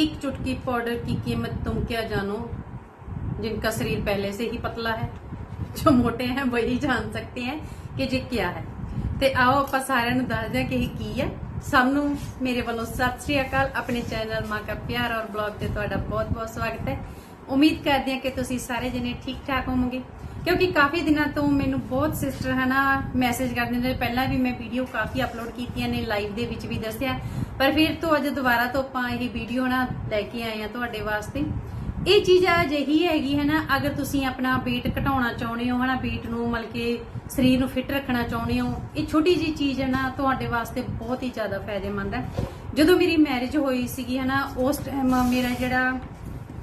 एक चुटकी पाउडर की कीमत तुम क्या जानो जिनका शरीर पहले से ही पतला है ਜੋ ਮੋਟੇ ਹੈ ਵਹੀ ਜਾਣ ਸਕਤੇ ਹੈ ਕਿ ਜੇ ਕੀ ਹੈ ਤੇ ਆਓ ਆਪਾਂ ਸਾਰਿਆਂ ਨੂੰ ਦੱਸਦੇ ਹਾਂ ਕਿ ਇਹ ਕੀ ਹੈ ਸਭ ਨੂੰ ਮੇਰੇ ਵੱਲੋਂ ਸਤਿ ਸ੍ਰੀ ਅਕਾਲ ਆਪਣੇ ਚੈਨਲ ਮਾਂ ਕਾ ਪਿਆਰ ਔਰ ਬਲੌਗ ਤੇ ਤੁਹਾਡਾ ਬਹੁਤ-ਬਹੁਤ ਸਵਾਗਤ ਹੈ ਉਮੀਦ ਕਰਦੇ ਹਾਂ ਕਿ ਤੁਸੀਂ ਸਾਰੇ ਜਣੇ ਠੀਕ ਠਾਕ ਹੋਵੋਗੇ ਕਿਉਂਕਿ ਕਾਫੀ ਦਿਨਾਂ ਤੋਂ ਮੈਨੂੰ ਬਹੁਤ ਸਿਸਟਰ ਹਨਾ ਮੈਸੇਜ ਕਰਦੇ ਨੇ ਪਹਿਲਾਂ ਵੀ ਮੈਂ ਵੀਡੀਓ ਕਾਫੀ ਅਪਲੋਡ ਕੀਤੀਆਂ ਨੇ ਲਾਈਵ ਦੇ ਵਿੱਚ ਵੀ ਦੱਸਿਆ ਪਰ ਫਿਰ ਤੋਂ ਅੱਜ ਦੁਬਾਰਾ ਤੋਂ ਆਪਾਂ ਇਹ ਵੀਡੀਓ ਨਾ ਲੈ ਕੇ ਆਏ ਆ ਤੁਹਾਡੇ ਵਾਸਤੇ। ਇਹ ਚੀਜ਼ ਆ ਜਿਹੀ ਹੈਗੀ ਹੈ ਨਾ, ਅਗਰ ਤੁਸੀਂ ਆਪਣਾ weight ਘਟਾਉਣਾ ਚਾਹੁੰਦੇ ਹੋ, ਹਨਾ, weight ਨੂੰ ਮਤਲਬ ਕੇ ਸਰੀਰ ਨੂੰ ਫਿਟ ਰੱਖਣਾ ਚਾਹੁੰਦੇ ਹੋ, ਇਹ ਛੋਟੀ ਜੀ ਚੀਜ਼ ਹੈ ਨਾ, ਤੁਹਾਡੇ ਵਾਸਤੇ ਬਹੁਤ ਹੀ ਜ਼ਿਆਦਾ ਫਾਇਦੇਮੰਦ ਹੈ। ਜਦੋਂ ਮੇਰੀ ਮੈਰਿਜ ਹੋਈ ਸੀਗੀ, ਹਨਾ, ਉਸ ਟਾਈਮ ਮੇਰਾ ਜਿਹੜਾ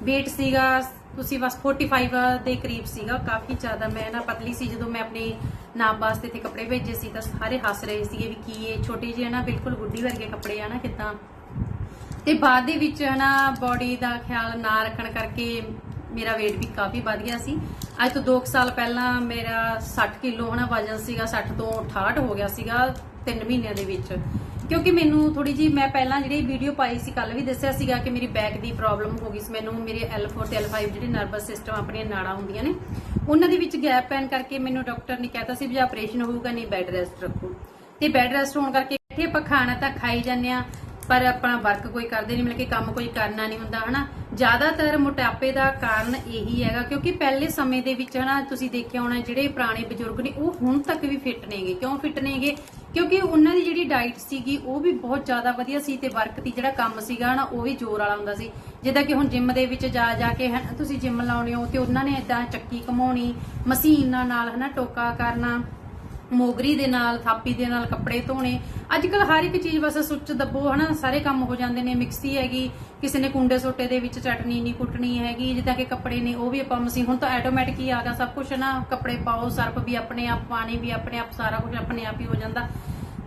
weight ਸੀਗਾ, ਤੁਸੀਂ ਬਸ 45 ਦੇ ਕਰੀਬ ਸੀਗਾ, ਕਾਫੀ ਜ਼ਿਆਦਾ ਮੈਂ ਨਾ ਪਤਲੀ ਸੀ, ਜਦੋਂ ਮੈਂ ਆਪਣੀ ਨਾਪ ਵਾਸਤੇ ਤੇ ਕੱਪੜੇ ਭੇਜੇ ਸੀ, ਤਾਂ ਸਾਰੇ ਹੱਸ ਰਹੇ ਸੀਗੇ ਵੀ ਕੀ ਇਹ ਛੋਟੀ ਜਿਹੀ ਨਾ ਬਿਲਕੁਲ ਗੁੱਡੀ ਵਰਗੇ ਕੱਪੜੇ ਆ ਨਾ ਕਿਦਾਂ। ਤੇ ਬਾਅਦ ਦੇ ਵਿੱਚ ਹਨਾ ਬਾਡੀ ਦਾ ਖਿਆਲ ਨਾ ਰੱਖਣ ਕਰਕੇ ਮੇਰਾ weight ਵੀ ਕਾਫੀ ਵੱਧ ਗਿਆ ਸੀ। ਅੱਜ ਤੋਂ 2 ਸਾਲ ਪਹਿਲਾਂ ਮੇਰਾ 60 ਕਿਲੋ ਹਨਾ ਵਜਨ ਸੀਗਾ 60 ਤੋਂ 68 ਹੋ ਗਿਆ ਸੀਗਾ 3 ਮਹੀਨਿਆਂ ਦੇ ਵਿੱਚ। ਕਿਉਂਕਿ ਮੈਨੂੰ ਥੋੜੀ ਜੀ ਮੈਂ ਪਹਿਲਾਂ ਜਿਹੜੀ ਵੀਡੀਓ ਪਾਈ ਸੀ ਕੱਲ ਵੀ ਦੱਸਿਆ ਸੀਗਾ ਕਿ ਮੇਰੀ ਬੈਕ ਦੀ ਪ੍ਰੋਬਲਮ ਹੋ ਗਈ ਸੀ। ਮੈਨੂੰ ਮੇਰੇ L4 ਤੇ L5 ਜਿਹੜੇ ਨਰਵਸ ਸਿਸਟਮ ਆਪਣੀਆਂ ਨਾੜਾਂ ਹੁੰਦੀਆਂ ਨੇ, ਉਹਨਾਂ ਦੇ ਵਿੱਚ ਗੈਪ ਪੈਣ ਕਰਕੇ ਮੈਨੂੰ ਡਾਕਟਰ ਨੇ ਕਹਿਤਾ ਸੀ ਵੀ ਆਪਰੇਸ਼ਨ ਹੋਊਗਾ, ਨਹੀਂ ਬੈੱਡ ਰੈਸਟ ਰੱਖੋ। ਤੇ ਬੈੱਡ ਰੈਸਟ ਹੋਣ ਕਰਕੇ ਇੱਥੇ ਆਪਾਂ ਖਾਣਾ ਤਾਂ ਖਾਈ ਜਾਂਦੇ ਆ ਪਰ ਆਪਣਾ ਵਰਕ ਕੋਈ ਕਰਦੇ ਨਹੀਂ, ਮਤਲਬ ਕਿ ਕੰਮ ਕੋਈ ਕਰਨਾ ਨਹੀਂ ਹੁੰਦਾ, ਹਨਾ? ਜ਼ਿਆਦਾਤਰ ਮੋਟਾਪੇ ਦਾ ਕਾਰਨ ਇਹੀ ਹੈਗਾ, ਕਿਉਂਕਿ ਪਹਿਲੇ ਸਮੇਂ ਦੇ ਵਿੱਚ, ਹਨਾ, ਤੁਸੀਂ ਦੇਖਿਆ ਹੋਣਾ, ਜਿਹੜੇ ਪੁਰਾਣੇ ਬਜ਼ੁਰਗ ਨੇ, ਉਹ ਹੁਣ ਤੱਕ ਵੀ ਫਿੱਟ ਨੇਗੇ। ਕਿਉਂ ਫਿੱਟ ਨੇਗੇ? ਕਿਉਂਕਿ ਉਹਨਾਂ ਦੀ ਜਿਹੜੀ ਡਾਈਟ ਸੀਗੀ, ਉਹ ਵੀ ਬਹੁਤ ਜ਼ਿਆਦਾ ਵਧੀਆ ਸੀ ਤੇ ਵਰਕ ਦੀ ਜਿਹੜਾ ਕੰਮ ਸੀਗਾ ਨਾ, ਉਹ ਵੀ ਜ਼ੋਰ ਵਾਲਾ ਹੁੰਦਾ ਸੀ। ਜਿੱਦਾਂ ਕਿ ਹੁਣ ਜਿਮ ਦੇ ਵਿੱਚ ਜਾ ਜਾ ਕੇ ਤੁਸੀਂ ਜਿਮ ਲਾਉਣੇ ਹੋ ਤੇ ਉਹਨਾਂ ਨੇ ਇਦਾਂ ਚੱਕੀ ਘਮਾਉਣੀ, ਮਸ਼ੀਨਾਂ ਨਾਲ ਹਨਾ ਟੋਕਾ ਕਰਨਾ ਮੋਗਰੀ ਦੇ ਨਾਲ, ਥਾਪੀ ਦੇ ਨਾਲ ਕੱਪੜੇ ਧੋਣੇ। ਅੱਜ ਕੱਲ ਹਰ ਇੱਕ ਚੀਜ਼ ਬਸ ਸੁੱਚ ਦੱਬੋ, ਹਨਾ? ਸਾਰੇ ਕੰਮ ਹੋ ਜਾਂਦੇ ਨੇ। ਮਿਕਸੀ ਹੈਗੀ, ਕਿਸੇ ਨੇ ਕੁੰਡੇ ਸੋਟੇ ਦੇ ਵਿੱਚ ਚਟਨੀ ਨਹੀਂ ਕੁੱਟਣੀ ਹੈਗੀ, ਜਿੱਦਾਂ ਕਿ ਕੱਪੜੇ ਨੇ, ਉਹ ਵੀ ਆਪਾਂ ਮਸ਼ੀਨ ਹੁਣ ਤਾਂ ਆਟੋਮੈਟਿਕ ਹੀ ਆ ਗਿਆ ਸਭ ਕੁਝ ਨਾ ਕੱਪੜੇ ਪਾਓ ਸਰਪ ਵੀ ਆਪਣੇ ਆਪ, ਪਾਣੀ ਵੀ ਆਪਣੇ ਆਪ, ਸਾਰਾ ਕੁਝ ਆਪਣੇ ਆਪ ਹੀ ਹੋ ਜਾਂਦਾ।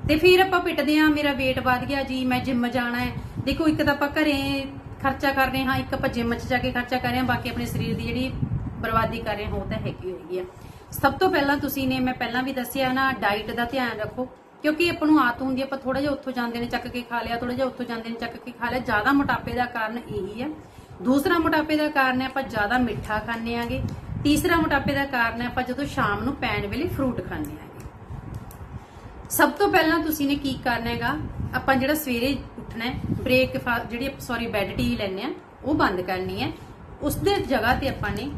ਤੇ ਫਿਰ ਆਪਾਂ ਪਿੱਟਦੇ ਆ ਮੇਰਾ weight ਵੱਧ ਗਿਆ ਜੀ, ਮੈਂ ਜਿਮ ਜਾਣਾ ਹੈ। ਦੇਖੋ, ਇੱਕ ਤਾਂ ਆਪਾਂ ਘਰੇ ਖਰਚਾ ਕਰ ਰਹੇ ਹਾਂ, ਇੱਕ ਆਪਾਂ ਜਿਮ 'ਚ ਜਾ ਕੇ ਖਰਚਾ ਕਰ ਰਹੇ ਹਾਂ, ਬਾਕੀ ਆਪਣੇ ਸਰੀਰ ਦੀ ਜਿਹੜੀ ਬਰਬਾਦੀ ਕਰ ਰਹੇ ਹਾਂ, ਉਹ ਤਾਂ ਹੈਗੀ ਹੈਗੀ ਆ। ਸਭ ਤੋਂ ਪਹਿਲਾਂ ਤੁਸੀਂ ਨੇ ਮੈਂ ਪਹਿਲਾਂ ਵੀ ਦੱਸਿਆ ਨਾ ਡਾਈਟ ਦਾ ਧਿਆਨ ਰੱਖੋ। ਕਿਉਂਕਿ ਆਪਾਂ ਨੂੰ ਆਦਤ ਹੁੰਦੀ ਆਪਾਂ ਥੋੜਾ ਜਿਹਾ ਉੱਥੋਂ ਜਾਂਦੇ ਨੇ, ਚੱਕ ਕੇ ਖਾ ਲਿਆ ਥੋੜਾ ਜਿਹਾ ਉੱਥੋਂ ਜਾਂਦੇ ਨੇ, ਚੱਕ ਕੇ ਖਾ ਲਿਆ। ਜ਼ਿਆਦਾ ਮੋਟਾਪੇ ਦਾ ਕਾਰਨ ਇਹੀ ਹੈ ਦੂਸਰਾ ਮੋਟਾਪੇ ਦਾ ਕਾਰਨ ਹੈ, ਆਪਾਂ ਜ਼ਿਆਦਾ ਮਿੱਠਾ ਖਾਂਦੇ ਆਂਗੇ। ਤੀਸਰਾ ਮੋਟਾਪੇ ਦਾ ਕਾਰਨ ਹੈ, ਆਪਾਂ ਜਦੋਂ ਸ਼ਾਮ ਨੂੰ ਪੈਣ ਵੇਲੇ ਫਰੂਟ ਖਾਂਦੇ ਆਂਗੇ। ਸਭ ਤੋਂ ਪਹਿਲਾਂ ਤੁਸੀਂ ਨੇ ਕੀ ਕਰਨਾ ਹੈਗਾ, ਆਪਾਂ ਜਿਹੜਾ ਸਵੇਰੇ ਉੱਠਣਾ ਹੈ ਬ੍ਰੇਕ ਜਿਹੜੀ ਸੌਰੀ ਬੈੱਡ ਟੀ ਲੈਣੇ ਆ, ਉਹ ਬੰਦ ਕਰਨੀ ਹੈ। ਉਸ ਦੇ ਜਗ੍ਹਾ ਤੇ ਆਪਾਂ ਨੇ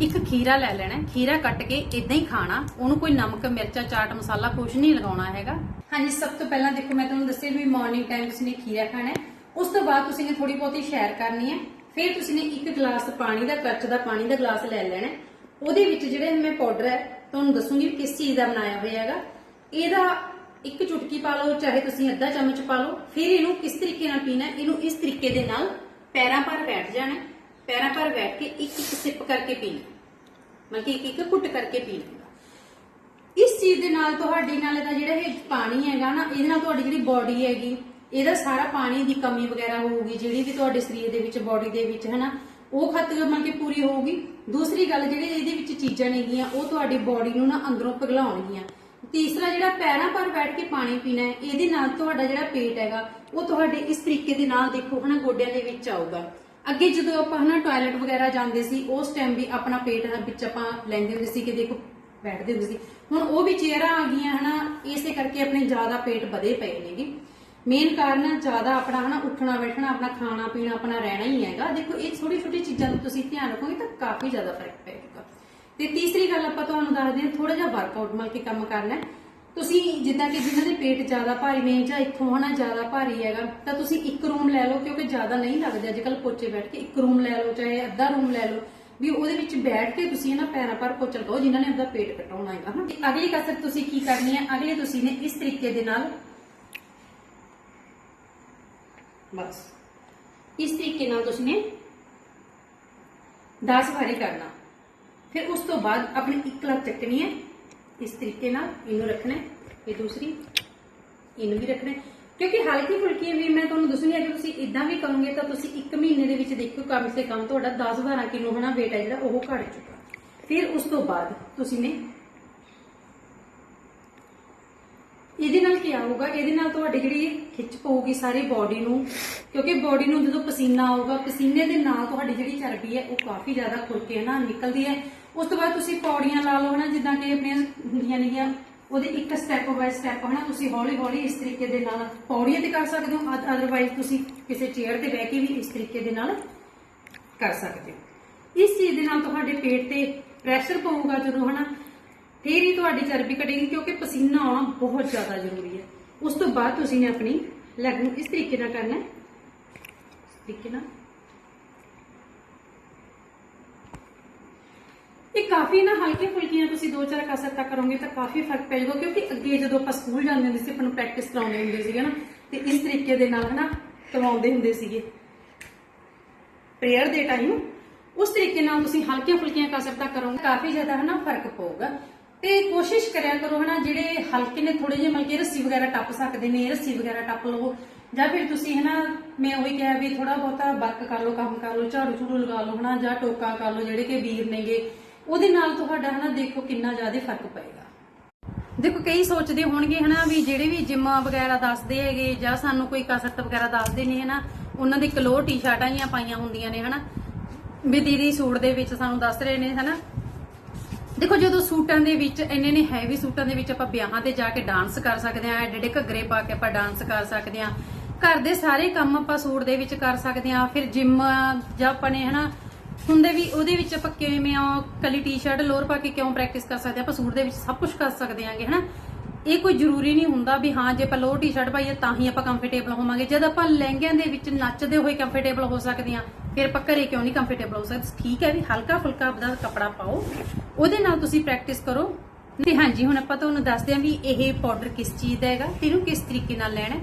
ਇੱਕ ਖੀਰਾ ਲੈ ਲੈਣਾ, ਖੀਰਾ ਕੱਟ ਕੇ ਇਦਾਂ ਹੀ ਖਾਣਾ, ਉਹਨੂੰ ਕੋਈ ਨਮਕ, ਮਿਰਚਾ, ਚਾਟ, ਮਸਾਲਾ ਕੁਝ ਨਹੀਂ ਲਗਾਉਣਾ ਹੈਗਾ। ਹਾਂਜੀ, ਸਭ ਤੋਂ ਪਹਿਲਾਂ ਦੇਖੋ, ਮੈਂ ਤੁਹਾਨੂੰ ਦੱਸਿਆ ਵੀ ਮਾਰਨਿੰਗ ਟਾਈਮ ਤੁਸੀਂ ਨੇ ਖੀਰਾ ਖਾਣਾ ਉਸ ਤੋਂ ਬਾਅਦ ਤੁਸੀਂ ਨੇ ਥੋੜੀ ਬਹੁਤੀ ਸੈਰ ਕਰਨੀ ਹੈ। ਫਿਰ ਤੁਸੀਂ ਨੇ ਇੱਕ ਗਲਾਸ ਪਾਣੀ ਦਾ ਕੱਚ ਦਾ ਪਾਣੀ ਦਾ ਗਲਾਸ ਲੈ ਲੈਣਾ ਉਹਦੇ ਵਿੱਚ ਜਿਹੜੇ ਮੈਂ ਪਾਊਡਰ ਹੈ, ਤੁਹਾਨੂੰ ਦੱਸੂਗੀ ਵੀ ਕਿਸ ਚੀਜ਼ ਦਾ ਬਣਾਇਆ ਹੋਇਆ ਹੈਗਾ। ਇਹਦਾ ਇੱਕ ਚੁਟਕੀ ਪਾ ਲਓ, ਚਾਹੇ ਤੁਸੀਂ ਅੱਧਾ ਚਮਚ ਪਾ ਲਓ, ਫਿਰ ਇਹਨੂੰ ਕਿਸ ਤਰੀਕੇ ਨਾਲ ਪੀਣਾ ਇਹਨੂੰ ਇਸ ਤਰੀਕੇ ਦੇ ਨਾਲ ਪੈਰਾਂ ਪਰ ਬੈਠ ਜਾਣਾ ਪੈਰਾਂ ਪਰ ਬੈਠ ਕੇ ਇੱਕ ਇੱਕ ਸਿਪ ਕਰਕੇ ਪੀਣਾ ਮਤਲਬ ਕਿ ਇੱਕ ਇੱਕ ਘੁੱਟ ਕਰਕੇ ਪੀਣਾ ਇਸ ਚੀਜ਼ ਦੇ ਨਾਲ ਤੁਹਾਡੀ ਨਾਲ ਇਹਦਾ ਜਿਹੜਾ ਇਹ ਪਾਣੀ ਹੈਗਾ ਨਾ, ਇਹਦੇ ਨਾਲ ਤੁਹਾਡੀ ਜਿਹੜੀ ਬਾਡੀ ਹੈਗੀ, ਇਹਦਾ ਸਾਰਾ ਪਾਣੀ ਦੀ ਕਮੀ ਵਗੈਰਾ ਹੋਊਗੀ, ਜਿਹੜੀ ਵੀ ਤੁਹਾਡੇ ਸਰੀਰ ਦੇ ਵਿੱਚ ਬਾਡੀ ਦੇ ਵਿੱਚ ਹੈ ਨਾ ਉਹ ਖਤਮ ਮਤਲਬ ਕਿ ਪੂਰੀ ਹੋਊਗੀ। ਦੂਸਰੀ ਗੱਲ ਜਿਹੜੇ ਇਹਦੇ ਵਿੱਚ ਚੀਜ਼ਾਂ ਨੇਗੀਆਂ, ਉਹ ਤੁਹਾਡੀ ਬਾਡੀ ਨੂੰ ਨਾ ਅੰਦਰੋਂ ਪਿਘਲਾਉਣਗੀਆਂ ਤੀਸਰਾ ਜਿਹੜਾ ਪੈਰਾਂ ਪਰ ਬੈਠ ਕੇ ਪਾਣੀ ਪੀਣਾ ਹੈ, ਇਹਦੇ ਨਾਲ ਤੁਹਾਡਾ ਜਿਹੜਾ ਪੇਟ ਹੈਗਾ, ਉਹ ਤੁਹਾਡੇ ਇਸ ਤਰੀਕੇ ਦੇ ਨਾਲ ਦੇਖੋ, ਹਨਾ, ਗੋਡਿਆਂ ਦੇ ਵਿੱਚ ਆਊਗਾ। ਅੱਗੇ ਜਦੋਂ ਆਪਾਂ ਹਨਾ ਟਾਇਲਟ ਵਗੈਰਾ ਜਾਂਦੇ ਸੀ, ਉਸ ਟਾਈਮ ਵੀ ਆਪਣਾ ਪੇਟ ਵਿੱਚ ਆਪਾਂ ਲੈਂਦੇ ਹੁੰਦੇ ਸੀ ਕਿ ਦੇਖੋ ਬੈਠਦੇ ਹੁੰਦੇ ਸੀ। ਹੁਣ ਉਹ ਵੀ ਚੇਅਰਾਂ ਆ ਗਈਆਂ ਹਨਾ, ਇਸੇ ਕਰਕੇ ਆਪਣੇ ਜ਼ਿਆਦਾ ਪੇਟ ਵਧੇ ਪਏ ਨੇਗੇ ਮੇਨ ਕਾਰਨ ਜ਼ਿਆਦਾ ਆਪਣਾ ਹਨਾ ਉੱਠਣਾ, ਬੈਠਣਾ, ਆਪਣਾ ਖਾਣਾ, ਪੀਣਾ ਆਪਣਾ ਰਹਿਣਾ ਹੀ ਹੈਗਾ। ਦੇਖੋ ਇਹ ਛੋਟੀ ਛੋਟੀ ਚੀਜ਼ਾਂ ਦਾ ਤੁਸੀਂ ਧਿਆਨ ਰੱਖੋਗੇ ਤਾਂ ਕਾਫੀ ਜ਼ਿਆਦਾ ਫ਼ਰਕ ਪਏਗਾ। ਤੇ ਤੀਸਰੀ ਗੱਲ ਆਪਾਂ ਤੁਹਾਨੂੰ ਦੱਸਦੇ ਹਾਂ ਥੋੜਾ ਜਿਹਾ ਵਰਕਆਊਟ ਮਤਲਬ ਕਿ ਕੰਮ ਕਰਨਾ ਹੈ। ਤੁਸੀਂ ਜਿੱਦਾਂ ਕਿ ਜਿਨ੍ਹਾਂ ਦੇ ਪੇਟ ਜ਼ਿਆਦਾ ਭਾਰੀ ਨੇ ਜਾਂ ਇੱਥੋਂ ਹਨਾ ਜ਼ਿਆਦਾ ਭਾਰੀ ਹੈਗਾ, ਤਾਂ ਤੁਸੀਂ ਇੱਕ ਰੂਮ ਲੈ ਲਓ ਕਿਉਂਕਿ ਜ਼ਿਆਦਾ ਨਹੀਂ ਲੱਗਦੇ ਅੱਜ ਕੱਲ ਪੋਚੇ ਬੈਠ ਕੇ। ਇੱਕ ਰੂਮ ਲੈ ਲਓ, ਚਾਹੇ ਅੱਧਾ ਰੂਮ ਲੈ ਲਓ, ਵੀ ਉਹਦੇ ਵਿੱਚ ਬੈਠ ਕੇ ਤੁਸੀਂ ਨਾ ਪੈਰਾਂ ਪਰ ਪੋਚਾ ਲਗਾਓ ਜਿਨ੍ਹਾਂ ਨੇ ਆਪਦਾ ਪੇਟ ਘਟਾਉਣਾ ਹੈਗਾ ਹਨਾ। ਅਗਲੀ ਕਸਰਤ ਤੁਸੀਂ ਕੀ ਕਰਨੀ ਹੈ? ਅਗਲੇ ਤੁਸੀਂ ਨੇ ਇਸ ਤਰੀਕੇ ਦੇ ਨਾਲ ਬਸ। ਇਸ ਤਰੀਕੇ ਨਾਲ ਤੁਸੀਂ ਨੇ 10 ਵਾਰੀ ਕਰਨਾ। ਫਿਰ ਉਸ ਤੋਂ ਬਾਅਦ ਆਪਣੀ ਇੱਕ ਲੱਤ ਚੱਕਣੀ ਹੈ। ਇਸ ਤਰੀਕੇ ਨਾਲ ਇਹਨੂੰ ਰੱਖਣਾ ਇਹ ਦੂਸਰੀ, ਇਹਨੂੰ ਵੀ ਰੱਖਣਾ ਕਿਉਂਕਿ ਹਲਕੀ ਫੁਲਕੀ ਵੀ ਮੈਂ ਤੁਹਾਨੂੰ ਦੱਸੂਗੀ, ਅਗਰ ਤੁਸੀਂ ਇਦਾਂ ਵੀ ਕਰੋਗੇ ਤਾਂ ਤੁਸੀਂ 1 ਮਹੀਨੇ ਦੇ ਵਿੱਚ ਦੇਖੋ ਕਮ ਸੇ ਕਮ ਤੁਹਾਡਾ 10-12 ਕਿਲੋ ਹਨਾ weight ਹੈ ਜਿਹੜਾ, ਉਹ ਘਟ ਚੁੱਕਾ। ਫਿਰ ਉਸ ਤੋਂ ਬਾਅਦ ਤੁਸੀਂ ਨੇ ਇਹਦੇ ਨਾਲ ਕੀ ਆਊਗਾ? ਇਹਦੇ ਨਾਲ ਤੁਹਾਡੀ ਜਿਹੜੀ ਖਿੱਚ ਪਊਗੀ ਸਾਰੀ ਬਾਡੀ ਨੂੰ, ਕਿਉਂਕਿ ਬਾਡੀ ਨੂੰ ਜਦੋਂ ਪਸੀਨਾ ਆਊਗਾ, ਪਸੀਨੇ ਦੇ ਨਾਲ ਤੁਹਾਡੀ ਜਿਹੜੀ ਚਰਬੀ ਹੈ ਉਹ ਕਾਫੀ ਜ਼ਿਆਦਾ ਖੁਰ ਕੇ ਨਾ, ਨਿਕਲਦੀ ਹੈ। ਉਸ ਤੋਂ ਬਾਅਦ ਤੁਸੀਂ ਪੌੜੀਆਂ ਲਾ ਲਓ, ਹਨਾ, ਜਿੱਦਾਂ ਕਿ ਆਪਣੀਆਂ ਹੁੰਦੀਆਂ ਨੇਗੀਆਂ, ਉਹਦੇ ਇੱਕ ਸਟੈਪ ਬਾਈ ਸਟੈਪ ਹਨਾ, ਤੁਸੀਂ ਹੌਲੀ ਹੌਲੀ ਇਸ ਤਰੀਕੇ ਦੇ ਨਾਲ ਪੌੜੀਆਂ ਤੇ ਕਰ ਸਕਦੇ ਹੋ ਅਦਰਵਾਈਜ਼ ਤੁਸੀਂ ਕਿਸੇ ਚੇਅਰ ਤੇ ਬਹਿ ਕੇ ਵੀ ਇਸ ਤਰੀਕੇ ਦੇ ਨਾਲ ਕਰ ਸਕਦੇ ਹੋ। ਇਸ ਚੀਜ਼ ਦੇ ਨਾਲ ਤੁਹਾਡੇ ਪੇਟ ਤੇ ਪ੍ਰੈਸ਼ਰ ਪਊਗਾ ਜਦੋਂ ਹਨਾ। ਫੇਰ ਹੀ ਤੁਹਾਡੀ ਚਰਬੀ ਘਟੇਗੀ, ਕਿਉਂਕਿ ਪਸੀਨਾ ਆਉਣਾ ਬਹੁਤ ਜ਼ਿਆਦਾ ਜ਼ਰੂਰੀ ਹੈ। ਉਸ ਤੋਂ ਬਾਅਦ ਤੁਸੀਂ ਨੇ ਆਪਣੀ ਲੈਗ ਨੂੰ ਇਸ ਤਰੀਕੇ ਨਾਲ ਕਰਨਾ ਹੈ। ਇਸ ਤਰੀਕੇ ਨਾਲ ਤੇ ਕਾਫੀ ਨਾ ਹਲਕੇ ਫੁਲਕੀਆਂ ਤੁਸੀਂ ਦੋ ਚਾਰ ਕਸਰ ਤੱਕ ਕਰੋਗੇ ਤਾਂ ਕਾਫੀ ਫ਼ਰਕ ਪੈ ਜਾਊਗਾ ਕਿਉਂਕਿ ਅੱਗੇ ਜਦੋਂ ਆਪਾਂ ਸਕੂਲ ਜਾਂਦੇ ਹੁੰਦੇ ਸੀ, ਆਪਾਂ ਨੂੰ ਪ੍ਰੈਕਟਿਸ ਕਰਾਉਂਦੇ ਹੁੰਦੇ ਸੀਗੇ ਨਾ, ਤੇ ਇਸ ਤਰੀਕੇ ਦੇ ਨਾਲ ਹਨਾ ਕਰਵਾਉਂਦੇ ਹੁੰਦੇ ਸੀਗੇ। ਪ੍ਰੇਅਰ ਦੇ ਟਾਈਮ ਉਸ ਤਰੀਕੇ ਨਾਲ ਤੁਸੀਂ ਹਲਕੀਆਂ ਫੁਲਕੀਆਂ ਕਸਰਤਾਂ ਕਰੋਗੇ, ਕਾਫੀ ਜ਼ਿਆਦਾ ਹਨਾ ਫ਼ਰਕ ਪਊਗਾ। ਤੇ ਕੋਸ਼ਿਸ਼ ਕਰਿਆ ਕਰੋ ਹਨਾ, ਜਿਹੜੇ ਹਲਕੇ ਨੇ ਥੋੜੇ ਜਿਹੇ ਮਲਕੇ ਰੱਸੀ ਵਗੈਰਾ ਟੱਪ ਸਕਦੇ ਨੇ, ਰੱਸੀ ਵਗੈਰਾ ਟੱਪ ਲਵੋ, ਜਾਂ ਫਿਰ ਤੁਸੀਂ ਹਨਾ, ਮੈਂ ਉਹੀ ਕਿਹਾ ਵੀ ਥੋੜਾ ਬਹੁਤਾ ਵਰਕ ਕਰ ਲਓ, ਕੰਮ ਕਰ ਲਓ ਝਾੜੂ ਝੂੜੂ ਲਗਾ ਲਓ ਹਨਾ, ਜਾਂ ਟੋਕਾ ਕਰ ਲਓ, ਜਿਹੜੇ ਕਿ ਵੀਰ ਨੇਗੇ ਉਹਦੇ ਨਾਲ ਤੁਹਾਡਾ ਹਨਾ ਦੇਖੋ ਕਿੰਨਾ ਜ਼ਿਆਦਾ ਫ਼ਰਕ ਪਏਗਾ। ਦੇਖੋ ਕਈ ਸੋਚਦੇ ਹੋਣਗੇ ਹਨਾ ਵੀ ਜਿਹੜੇ ਵੀ ਜਿਮ ਵਗੈਰਾ ਦੱਸਦੇ ਹੈਗੇ ਜਾਂ ਸਾਨੂੰ ਕੋਈ ਕਸਰਤ ਵਗੈਰਾ ਦੱਸਦੇ ਨੇ ਹਨਾ, ਉਹਨਾਂ ਦੀ ਕਲੋ ਟੀ-ਸ਼ਰਟਾਂ ਜੀਆਂ ਪਾਈਆਂ ਹੁੰਦੀਆਂ ਨੇ ਹਨਾ। ਵੀ ਦੀਦੀ ਸੂਟ ਦੇ ਵਿੱਚ ਸਾਨੂੰ ਦੱਸ ਰਹੇ ਨੇ ਹਨਾ। ਦੇਖੋ ਜਦੋਂ ਸੂਟਾਂ ਦੇ ਵਿੱਚ ਇੰਨੇ ਨੇ ਹੈਵੀ ਸੂਟਾਂ ਦੇ ਵਿੱਚ ਆਪਾਂ ਵਿਆਹਾਂ ਤੇ ਜਾ ਕੇ ਡਾਂਸ ਕਰ ਸਕਦੇ ਆ ਐਡੇ ਘੱਗਰੇ ਪਾ ਕੇ ਆਪਾਂ ਡਾਂਸ ਕਰ ਸਕਦੇ ਆ ਘਰ ਦੇ ਸਾਰੇ ਕੰਮ ਆਪਾਂ ਸੂਟ ਦੇ ਵਿੱਚ ਕਰ ਸਕਦੇ ਆ ਫਿਰ ਜਿਮ ਜਾਂ ਆਪਾਂ ਨੇ ਹਨਾ ਹੁੰਦੇ ਵੀ ਉਹਦੇ ਵਿੱਚ ਆਪਾਂ ਕਿਵੇਂ ਆ ਕੱਲੀ ਟੀ-ਸ਼ਰਟ ਲੋਅਰ ਪਾ ਕੇ ਕਿਉਂ ਪ੍ਰੈਕਟਿਸ ਕਰ ਸਕਦੇ ਆਪਾਂ ਸੂਟ ਦੇ ਵਿੱਚ ਸਭ ਕੁਝ ਕਰ ਸਕਦੇ ਆਂਗੇ, ਹਨਾ? ਇਹ ਕੋਈ ਜ਼ਰੂਰੀ ਨਹੀਂ ਹੁੰਦਾ ਵੀ ਹਾਂ, ਜੇ ਆਪਾਂ ਲੋਅਰ ਟੀ-ਸ਼ਰਟ ਪਾਈਏ ਤਾਂ ਹੀ ਆਪਾਂ ਕੰਫਰਟੇਬਲ ਹੋਵਾਂਗੇ। ਜਦ ਆਪਾਂ ਲਹਿੰਗਿਆਂ ਦੇ ਵਿੱਚ ਨੱਚਦੇ ਹੋਏ ਕੰਫਰਟੇਬਲ ਹੋ ਸਕਦੇ ਆ, ਫਿਰ ਆਪਾਂ ਘਰੇ ਕਿਉਂ ਨਹੀਂ ਕੰਫਰਟੇਬਲ ਹੋ ਸਕਦੇ? ਠੀਕ ਹੈ ਵੀ ਹਲਕਾ ਫੁਲਕਾ ਆਪਦਾ ਕੱਪੜਾ ਪਾਓ, ਉਹਦੇ ਨਾਲ ਤੁਸੀਂ ਪ੍ਰੈਕਟਿਸ ਕਰੋ। ਤੇ ਹਾਂਜੀ, ਹੁਣ ਆਪਾਂ ਤੁਹਾਨੂੰ ਦੱਸਦੇ ਹਾਂ ਵੀ ਇਹ ਪਾਊਡਰ ਕਿਸ ਚੀਜ਼ ਦਾ ਹੈਗਾ, ਤੇ ਇਹਨੂੰ ਕਿਸ ਤਰੀਕੇ ਨਾਲ ਲੈਣਾ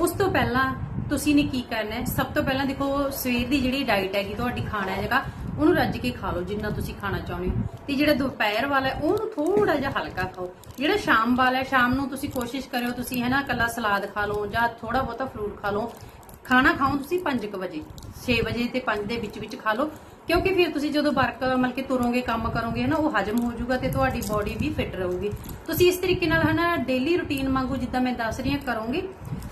ਉਸ ਤੋਂ ਪਹਿਲਾਂ ਤੁਸੀਂ ਨੇ ਕੀ ਕਰਨਾ ਹੈ? ਸਭ ਤੋਂ ਪਹਿਲਾਂ ਦੇਖੋ, ਸਵੇਰ ਦੀ ਜਿਹੜੀ ਡਾਈਟ ਹੈਗੀ, ਤੁਹਾਡੀ ਖਾਣਾ ਹੈਗਾ ਉਹਨੂੰ ਰੱਜ ਕੇ ਖਾ ਲਓ ਜਿੰਨਾ ਤੁਸੀਂ ਖਾਣਾ ਚਾਹੁੰਦੇ ਹੋ। ਤੇ ਜਿਹੜਾ ਦੁਪਹਿਰ ਵਾਲਾ ਹੈ, ਉਹਨੂੰ ਥੋੜਾ ਜਿਹਾ ਹਲਕਾ ਖਾਓ। ਜਿਹੜਾ ਸ਼ਾਮ ਵਾਲਾ ਸ਼ਾਮ ਨੂੰ ਤੁਸੀਂ ਕੋਸ਼ਿਸ਼ ਕਰਿਓ ਤੁਸੀਂ ਹੈ ਨਾ ਕੱਲਾ ਸਲਾਦ ਖਾ ਲਓ ਜਾਂ ਥੋੜਾ ਬਹੁਤਾ ਫਰੂਟ ਖਾ ਲਓ। ਖਾਣਾ ਖਾਓ ਤੁਸੀਂ 5 ਵਜੇ 6 ਵਜੇ ਤੇ 5 ਦੇ ਵਿੱਚ ਵਿੱਚ ਖਾ ਲਓ। ਕਿਉਂਕਿ ਫਿਰ ਤੁਸੀਂ ਜਦੋਂ ਵਰਕ ਮਤਲਬ ਕਿ ਤੁਰੋਗੇ ਕੰਮ ਕਰੋਗੇ ਨਾ ਉਹ ਹਜਮ ਹੋ ਜਾਊਗਾ ਤੇ ਤੁਹਾਡੀ ਬਾਡੀ ਵੀ ਫਿੱਟ ਰਹੂਗੀ। ਤੁਸੀਂ ਇਸ ਤਰੀਕੇ ਨਾਲ ਹਨਾ ਡੇਲੀ ਰੁਟੀਨ ਵਾਂਗੂ ਜਿੱਦਾਂ ਮੈਂ ਦੱਸ ਰਹੀ ਹਾਂ ਕਰੋਗੇ।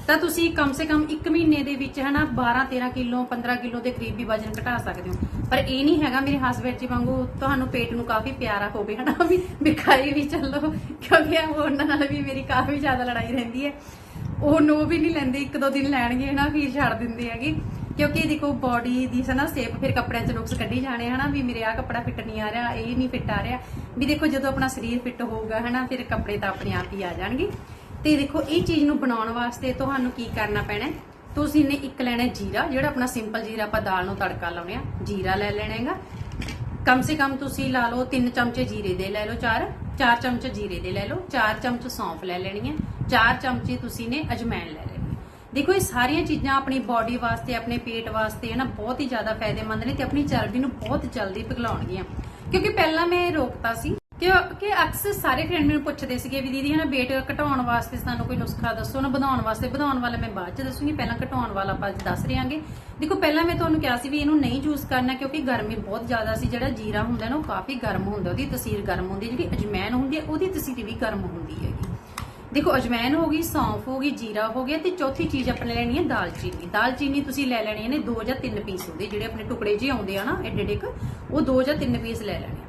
ਤਾਂ ਤੁਸੀਂ ਕਮ ਸੇ ਕਮ 1 ਮਹੀਨੇ ਦੇ ਵਿੱਚ ਹਨਾ 12 13 ਕਿਲੋ 15 ਕਿਲੋ ਦੇ ਕਰੀਬ ਵੀ ਵਜਨ ਘਟਾ ਸਕਦੇ ਹੋ। ਪਰ ਇਹ ਨਹੀਂ ਹੈਗਾ ਮੇਰੇ ਹਸਬੰਡ ਜੀ ਵਾਂਗੂ ਤੁਹਾਨੂੰ ਪੇਟ ਨੂੰ ਕਾਫੀ ਪਿਆਰਾ ਹੋਵੇ ਹਨਾ ਵੀ ਵਿਖਾਈ ਵੀ ਚੱਲੋ, ਕਿਉਂਕਿ ਉਹਨਾਂ ਨਾਲ ਵੀ ਮੇਰੀ ਕਾਫੀ ਜ਼ਿਆਦਾ ਲੜਾਈ ਰਹਿੰਦੀ ਹੈ। ਉਹ ਨੋ ਵੀ ਨਹੀਂ ਲੈਂਦੇ, ਇੱਕ ਦੋ ਦਿਨ ਲੈਣਗੇ ਹਨਾ, ਫਿਰ ਛੱਡ ਦਿੰਦੇ ਹੈਗੇ। ਕਿਉਂਕਿ ਦੇਖੋ ਬਾਡੀ ਦੀ ਹਨਾ ਸੇਪ ਫਿਰ ਕੱਪੜਿਆਂ 'ਚ ਨੁਕਸ ਕੱਢੀ ਜਾਣੇ ਹਨਾ, ਵੀ ਮੇਰੇ ਆ ਕੱਪੜਾ ਫਿੱਟ ਨਹੀਂ ਆ ਰਿਹਾ, ਇਹ ਨਹੀਂ ਫਿੱਟ ਆ ਰਿਹਾ। ਵੀ ਦੇਖੋ ਜਦੋਂ ਆਪਣਾ ਸਰੀਰ ਫਿੱਟ ਹੋਊਗਾ ਹਨਾ, ਫਿਰ ਕੱਪੜੇ ਤਾਂ ਆਪਣੇ ਆਪ ਹੀ ਆ ਜਾਣਗੇ। ਤੇ ਦੇਖੋ, ਇਹ ਚੀਜ਼ ਨੂੰ ਬਣਾਉਣ ਵਾਸਤੇ ਤੁਹਾਨੂੰ ਕੀ ਕਰਨਾ ਪੈਣਾ ਤੁਸੀਂ ਨੇ ਇੱਕ ਲੈਣਾ ਜੀਰਾ, ਜਿਹੜਾ ਆਪਣਾ ਸਿੰਪਲ ਜੀਰਾ ਆਪਾਂ ਦਾਲ ਨੂੰ ਤੜਕਾ ਲਾਉਣੇ ਆ। ਜੀਰਾ ਲੈ ਲੈਣਾ ਹੈਗਾ। ਕਮ ਸੇ ਕਮ ਤੁਸੀਂ ਲਾ ਲਓ 3 ਚਮਚੇ ਜੀਰੇ ਦੇ ਲੈ ਲਓ 4 4 ਚਮਚ ਜੀਰੇ ਦੇ ਲੈ ਲਓ 4 ਚਮਚ ਸੌਂਫ ਲੈ ਲੈਣੀ ਹੈ 4 ਚਮਚੇ ਤੁਸੀਂ ਨੇ ਅਜਮੈਨ ਲੈ ਲੈਣੀ ਦੇਖੋ, ਇਹ ਸਾਰੀਆਂ ਚੀਜ਼ਾਂ ਆਪਣੀ ਬਾਡੀ ਵਾਸਤੇ, ਆਪਣੇ ਪੇਟ ਵਾਸਤੇ ਹੈ ਨਾ, ਬਹੁਤ ਹੀ ਜ਼ਿਆਦਾ ਫਾਇਦੇਮੰਦ ਨੇ ਤੇ ਆਪਣੀ ਚਰਬੀ ਨੂੰ ਬਹੁਤ ਜਲਦੀ ਪਿਘਲਾਉਣਗੀਆਂ। ਕਿਉਂਕਿ ਪਹਿਲਾਂ ਮੈਂ ਰੋਕਤਾ ਸੀ ਕਿ ਕਿ ਅਕਸਰ ਸਾਰੇ ਫਰੈਂਡ ਮੈਨੂੰ ਪੁੱਛਦੇ ਸੀਗੇ ਵੀ ਦੀਦੀ ਹਨਾ weight ਘਟਾਉਣ ਵਾਸਤੇ ਸਾਨੂੰ ਕੋਈ ਨੁਸਖਾ ਦੱਸੋ ਨਾ ਵਧਾਉਣ ਵਾਸਤੇ। ਵਧਾਉਣ ਵਾਲਾ ਮੈਂ ਬਾਅਦ ਚ ਦੱਸੂਗੀ ਪਹਿਲਾਂ ਘਟਾਉਣ ਵਾਲਾ ਆਪਾਂ ਅੱਜ ਦੱਸ ਰਿਆਂਗੇ ਦੇਖੋ ਪਹਿਲਾਂ ਮੈਂ ਤੁਹਾਨੂੰ ਕਿਹਾ ਸੀ ਵੀ ਇਹਨੂੰ ਨਹੀਂ ਯੂਜ਼ ਕਰਨਾ ਕਿਉਂਕਿ ਗਰਮੀ ਬਹੁਤ ਜ਼ਿਆਦਾ ਸੀ ਜਿਹੜਾ ਜੀਰਾ ਹੁੰਦਾ ਨਾ ਉਹ ਕਾਫੀ ਗਰਮ ਹੁੰਦਾ ਉਹਦੀ ਤਸੀਰ ਗਰਮ ਹੁੰਦੀ ਹੈ ਜਿਹੜੀ ਅਜਮੈਨ ਹੁੰਦੀ ਹੈ ਉਹਦੀ ਤਸੀਰ ਵੀ ਗਰਮ ਹੁੰਦੀ ਹੈਗੀ। ਦੇਖੋ ਅਜਮੈਨ ਹੋ ਗਈ ਸੌਂਫ ਹੋ ਗਈ ਜੀਰਾ ਹੋ ਗਿਆ ਤੇ ਚੌਥੀ ਚੀਜ਼ ਆਪਣੇ ਲੈਣੀ ਹੈ ਦਾਲਚੀਨੀ। ਦਾਲਚੀਨੀ ਤੁਸੀਂ ਲੈ ਲੈਣੀ ਨੇ ਦੋ ਜਾਂ ਤਿੰਨ ਪੀਸ ਹੁੰਦੇ ਜਿਹੜੇ ਆਪਣੇ ਟੁਕੜੇ ਜਿਹੇ ਆਉਂਦੇ ਆ ਨਾ ਐਡੇ ਐਡੇ ਕੁ, ਉਹ ਦੋ ਜਾਂ ਤਿੰਨ ਪੀਸ ਲੈ ਲੈਣੇ ਆ।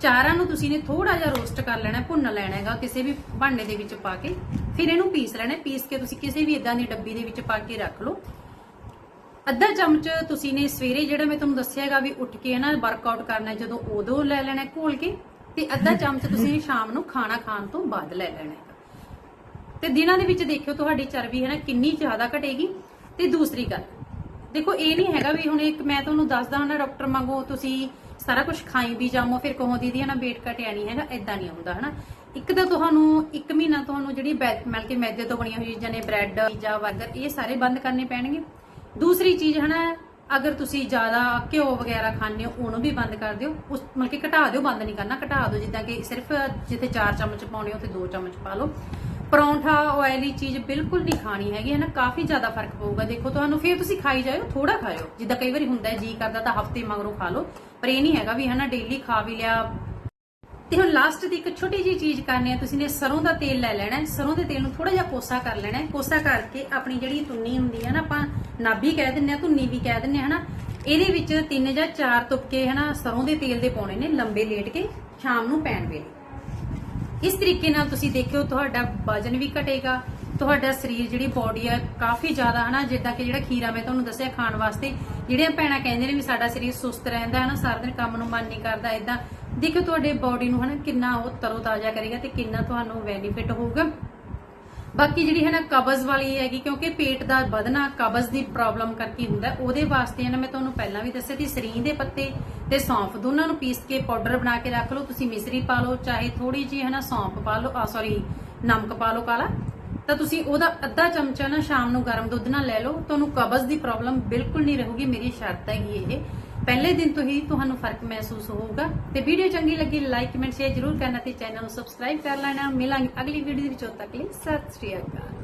ਚਾਰਾਂ ਨੂੰ ਤੁਸੀਂ ਨੇ ਥੋੜਾ ਜਿਹਾ ਰੋਸਟ ਕਰ ਲੈਣਾ, ਭੁੰਨ ਲੈਣਾ ਹੈਗਾ, ਕਿਸੇ ਵੀ ਭਾਂਡੇ ਦੇ ਵਿੱਚ ਪਾ ਕੇ। ਫਿਰ ਇਹਨੂੰ ਪੀਸ ਲੈਣਾ, ਪੀਸ ਕੇ ਤੁਸੀਂ ਕਿਸੇ ਵੀ ਇਦਾਂ ਦੀ ਡੱਬੀ ਦੇ ਵਿੱਚ ਪਾ ਕੇ ਰੱਖ ਲਓ। ਅੱਧਾ ਚਮਚ ਤੁਸੀਂ ਨੇ ਸਵੇਰੇ ਜਿਹੜਾ ਮੈਂ ਤੁਹਾਨੂੰ ਦੱਸਿਆ ਵੀ ਉੱਠ ਕੇ ਨਾ ਵਰਕਆਊਟ ਕਰਨਾ, ਜਦੋਂ ਉਦੋਂ ਲੈ ਲੈਣਾ ਘੋਲ ਕੇ, ਤੇ ਅੱਧਾ ਚਮਚ ਤੁਸੀਂ ਸ਼ਾਮ ਨੂੰ ਖਾਣਾ ਖਾਣ ਤੋਂ ਬਾਅਦ ਲੈ ਲੈਣਾ ਹੈ ਤੇ ਦਿਨਾਂ ਦੇ ਵਿੱਚ ਦੇਖਿਓ ਤੁਹਾਡੀ ਚਰਬੀ ਹੈ ਨਾ ਕਿੰਨੀ ਜ਼ਿਆਦਾ ਘਟੇਗੀ। ਤੇ ਦੂਸਰੀ ਗੱਲ, ਦੇਖੋ ਇਹ ਨਹੀਂ ਹੈਗਾ ਵੀ ਹੁਣ ਇੱਕ ਮੈਂ ਤੁਹਾਨੂੰ ਦੱਸਦਾ ਹਾਂ ਨਾ ਡਾਕਟਰ ਵਾਂਗੂ ਤੁਸੀਂ ਸਾਰਾ ਕੁਝ ਖਾਈ ਵੀ ਜਾਮੋ, ਫਿਰ ਕਹੋ ਦੀਦੀ ਨਾ weight ਘਟਿਆ ਨਹੀਂ ਹੈਗਾ ਐਦਾਂ ਨਹੀਂ ਹੁੰਦਾ ਹਨਾ। ਇੱਕ ਤਾਂ ਤੁਹਾਨੂੰ, ਇੱਕ ਮਹੀਨਾ ਤੁਹਾਨੂੰ ਜਿਹੜੀ ਬੈ- ਮਤਲਬ ਮੈਦੇ ਤੋਂ ਬਣੀਆਂ ਹੋਈਆਂ ਚੀਜ਼ਾਂ ਨੇ, ਬ੍ਰੈਡ, ਪੀਜ਼ਾ 버ਗਰ ਇਹ ਸਾਰੇ ਬੰਦ ਕਰਨੇ ਪੈਣਗੇ। ਦੂਸਰੀ ਚੀਜ਼ ਹਨਾ, ਅਗਰ ਤੁਸੀਂ ਜ਼ਿਆਦਾ ਘਿਓ ਵਗੈਰਾ ਖਾਂਦੇ ਹੋ, ਉਹਨੂੰ ਵੀ ਬੰਦ ਕਰ ਦਿਓ। ਉਸ, ਮਤਲਬ ਕਿ ਘਟਾ ਦਿਓ, ਬੰਦ ਨਹੀਂ ਕਰਨਾ। ਘਟਾ ਦਿਓ, ਜਿੱਦਾਂ ਕਿ ਸਿਰਫ ਜਿੱਥੇ 4 ਚਮਚ ਪਾਉਣੇ ਉੱਥੇ 2 ਚਮਚ ਪਾ ਲਓ। ਪਰੌਂਠਾ ਆਇਲੀ ਚੀਜ਼ ਬਿਲਕੁਲ ਨਹੀਂ ਖਾਣੀ ਹੈਗੀ ਹੈ ਨਾ ਕਾਫੀ ਜ਼ਿਆਦਾ ਫ਼ਰਕ ਪਊਗਾ। ਦੇਖੋ, ਤੁਹਾਨੂੰ ਫਿਰ ਤੁਸੀਂ ਖਾਈ ਜਾਇਓ ਥੋੜਾ ਖਾਇਓ। ਜਿੱਦਾਂ ਕਈ ਵਾਰੀ ਹੁੰਦਾ ਹੈ, ਜੀ ਕਰਦਾ ਤਾਂ ਹਫ਼ਤੇ ਮਗਰੋਂ ਖਾ ਲਓ। ਪਰ ਇਹ ਨਹੀਂ ਹੈਗਾ ਵੀ, ਹਨਾ ਡੇਲੀ ਖਾ ਵੀ ਲਿਆ। ਤੇ ਹੁਣ ਲਾਸਟ ਦੀ ਇੱਕ ਛੋਟੀ ਜਿਹੀ ਚੀਜ਼ ਕਰਨੀ ਹੈ, ਤੁਸੀਂ ਨੇ ਸਰੋਂ ਦਾ ਤੇਲ ਲੈ ਲੈਣਾ ਸਰੋਂ ਦੇ ਤੇਲ ਨੂੰ ਥੋੜਾ ਜਿਹਾ ਕੋਸਾ ਕਰ ਲੈਣਾ ਕੋਸਾ ਕਰਕੇ ਆਪਣੀ ਜਿਹੜੀ ਤੁੰਨੀ ਹੁੰਦੀ ਹੈ ਨਾ, ਆਪਾਂ ਨਾਭੀ ਕਹਿ ਦਿੰਨੇ ਆ ਤੁੰਨੀ ਵੀ ਕਹਿ ਦਿੰਨੇ ਆ ਹਨਾ? ਇਹਦੇ ਵਿੱਚ ਤਿੰਨ ਜਾਂ ਚਾਰ ਤੁਪਕੇ, ਹਨਾ, ਸਰੋਂ ਦੇ ਤੇਲ ਦੇ ਪਾਉਣੇ ਨੇ ਲੰਬੇ ਲੇਟ ਕੇ, ਸ਼ਾਮ ਨੂੰ ਪੈਣ ਵੇਲੇ। ਇਸ ਤਰੀਕੇ ਨਾਲ ਤੁਸੀਂ ਦੇਖਿਓ ਤੁਹਾਡਾ ਵਜਨ ਵੀ ਘਟੇਗਾ, ਤੁਹਾਡਾ ਸਰੀਰ ਜਿਹੜੀ ਬਾਡੀ ਹੈ ਕਾਫੀ ਜ਼ਿਆਦਾ ਹਨਾ, ਜਿੱਦਾਂ ਕਿ ਜਿਹੜਾ ਖੀਰਾ ਮੈਂ ਤੁਹਾਨੂੰ ਦੱਸਿਆ ਖਾਣ ਵਾਸਤੇ, ਜਿਹੜੀਆਂ ਭੈਣਾਂ ਕਹਿੰਦੇ ਨੇ ਵੀ ਸਾਡਾ ਸਰੀਰ ਸੁਸਤ ਰਹਿੰਦਾ ਹੈ ਸਾਰਾ ਦਿਨ ਕੰਮ ਨੂੰ ਮਨ ਨਹੀਂ ਕਰਦਾ ਇਦਾਂ ਦੇਖਿਓ ਤੁਹਾਡੇ ਬਾਡੀ ਨੂੰ ਹਨਾ ਕਿੰਨਾ ਉਹ ਤਰੋ ਤਾਜ਼ਾ ਕਰੇਗਾ ਤੇ ਕਿੰਨਾ ਤੁਹਾਨੂੰ ਬੈਨੀਫਿਟ ਹੋਊਗਾ। ਬਾਕੀ ਜਿਹੜੀ ਹੈ ਨਾ ਕਬਜ਼ ਵਾਲੀ ਹੈਗੀ, ਕਿਉਂਕਿ ਪੇਟ ਦਾ ਵਧਣਾ, ਕਬਜ਼ ਦੀ ਪ੍ਰੋਬਲਮ ਕਰਕੇ ਹੁੰਦਾ, ਉਹਦੇ ਵਾਸਤੇ ਹੈ ਨਾ ਮੈਂ ਤੁਹਾਨੂੰ ਪਹਿਲਾਂ ਵੀ ਦੱਸਿਆ ਸੀ ਸਰੀਂ ਦੇ ਪੱਤੇ ਤੇ ਸੌਂਫ ਦੋਨਾਂ ਨੂੰ ਪੀਸ ਕੇ ਪਾਊਡਰ ਬਣਾ ਕੇ ਰੱਖ ਲਓ, ਤੁਸੀਂ ਮਿਸਰੀ ਪਾ ਲਓ, ਚਾਹੇ ਥੋੜੀ ਜਿਹੀ ਹੈ ਨਾ ਸੌਂਫ ਪਾ ਲਓ ਆ ਸੌਰੀ ਨਮਕ ਪਾ ਲਓ ਕਾਲਾ, ਤਾਂ ਤੁਸੀਂ ਉਹਦਾ ਅੱਧਾ ਚਮਚਾ ਨਾ ਸ਼ਾਮ ਨੂੰ ਗਰਮ ਦੁੱਧ ਨਾਲ ਲੈ ਲਓ, ਤੁਹਾਨੂੰ ਕਬਜ਼ ਦੀ ਪ੍ਰੋਬਲਮ ਬਿਲਕੁਲ ਨਹੀਂ ਰਹੂਗੀ, ਮੇਰੀ ਸ਼ਰਤ ਹੈਗੀ ਇਹ। ਪਹਿਲੇ ਦਿਨ ਤੋਂ ਹੀ ਤੁਹਾਨੂੰ ਫ਼ਰਕ ਮਹਿਸੂਸ ਹੋਊਗਾ। ਤੇ ਵੀਡੀਓ ਚੰਗੀ ਲੱਗੀ ਲਾਈਕ ਕਮੈਂਟ ਸ਼ੇਅਰ ਜ਼ਰੂਰ ਕਰਨਾ ਤੇ ਚੈਨਲ ਨੂੰ ਸਬਸਕ੍ਰਾਈਬ ਕਰ ਲੈਣਾ। ਮਿਲਾਂਗੇ ਅਗਲੀ ਵੀਡੀਓ ਦੇ ਵਿੱਚ, ਉਦੋਂ ਤੱਕ ਲਈ ਸਤਿ ਸ਼੍ਰੀ ਅਕਾਲ।